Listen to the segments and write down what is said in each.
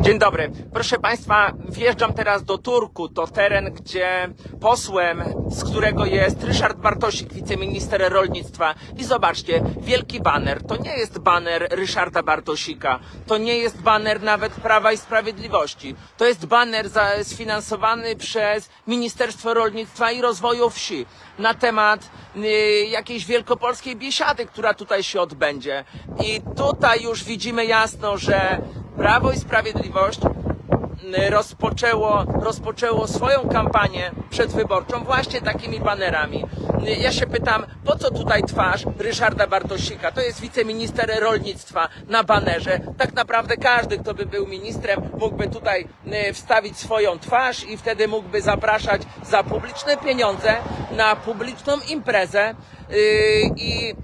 Dzień dobry. Proszę Państwa, wjeżdżam teraz do Turku. To teren, gdzie posłem, z którego jest Ryszard Bartosik, wiceminister rolnictwa. I zobaczcie, wielki baner. To nie jest baner Ryszarda Bartosika. To nie jest baner nawet Prawa i Sprawiedliwości. To jest baner za, sfinansowany przez Ministerstwo Rolnictwa i Rozwoju Wsi na temat y, jakiejś wielkopolskiej biesiady, która tutaj się odbędzie. I tutaj już widzimy jasno, że Prawo i Sprawiedliwość y, rozpoczęło, rozpoczęło swoją kampanię przedwyborczą właśnie takimi banerami. Y, Ja się pytam, po co tutaj twarz Ryszarda Bartosika? To jest wiceminister rolnictwa na banerze. Tak naprawdę każdy, kto by był ministrem, mógłby tutaj y, wstawić swoją twarz i wtedy mógłby zapraszać za publiczne pieniądze na publiczną imprezę y, i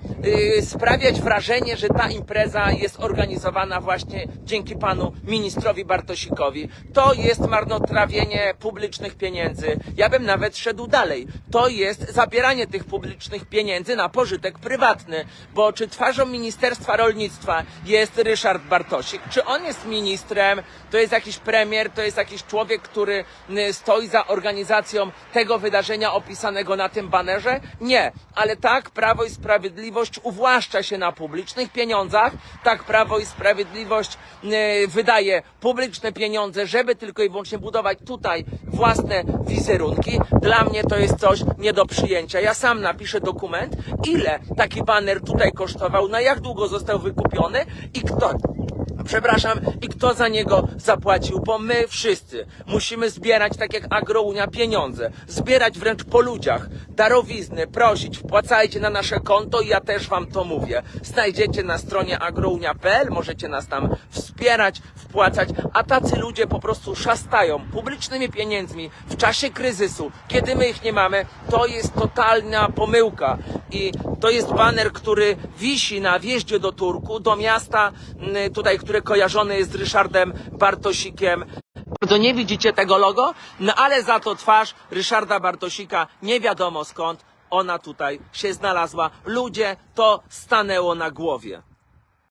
y, sprawiać wrażenie, że ta impreza jest organizowana właśnie dzięki panu ministrowi Bartosikowi. To jest marnotrawienie publicznych pieniędzy. Ja bym nawet szedł dalej. To jest zabieranie tych publicznych pieniędzy na pożytek prywatny, bo czy twarzą Ministerstwa Rolnictwa jest Ryszard Bartosik, czy on jest ministrem, to jest jakiś premier, to jest jakiś człowiek, który y, stoi za organizacją tego wydarzenia opisanego na tym banerze? Nie, ale tak Prawo i Sprawiedliwość uwłaszcza się na publicznych pieniądzach, tak Prawo i Sprawiedliwość y, wydaje publiczne pieniądze, żeby tylko i wyłącznie budować tutaj własne wizerunki. Dla mnie to jest coś nie do przyjęcia. Ja sam napiszę dokument, ile taki baner tutaj kosztował, na jak długo został wykupiony i kto Przepraszam, i kto za niego zapłacił? Bo my wszyscy musimy zbierać, tak jak Agrounia, pieniądze. Zbierać wręcz po ludziach, darowizny, prosić, wpłacajcie na nasze konto i ja też wam to mówię. Znajdziecie na stronie agrounia.pl, możecie nas tam wspierać, wpłacać, a tacy ludzie po prostu szastają publicznymi pieniędzmi w czasie kryzysu, kiedy my ich nie mamy, to jest totalna pomyłka. I to jest baner, który wisi na wjeździe do Turku, do miasta mm, tutaj, które kojarzone jest z Ryszardem Bartosikiem. Bardzo nie widzicie tego logo, no ale za to twarz Ryszarda Bartosika nie wiadomo skąd ona tutaj się znalazła. Ludzie to stanęło na głowie.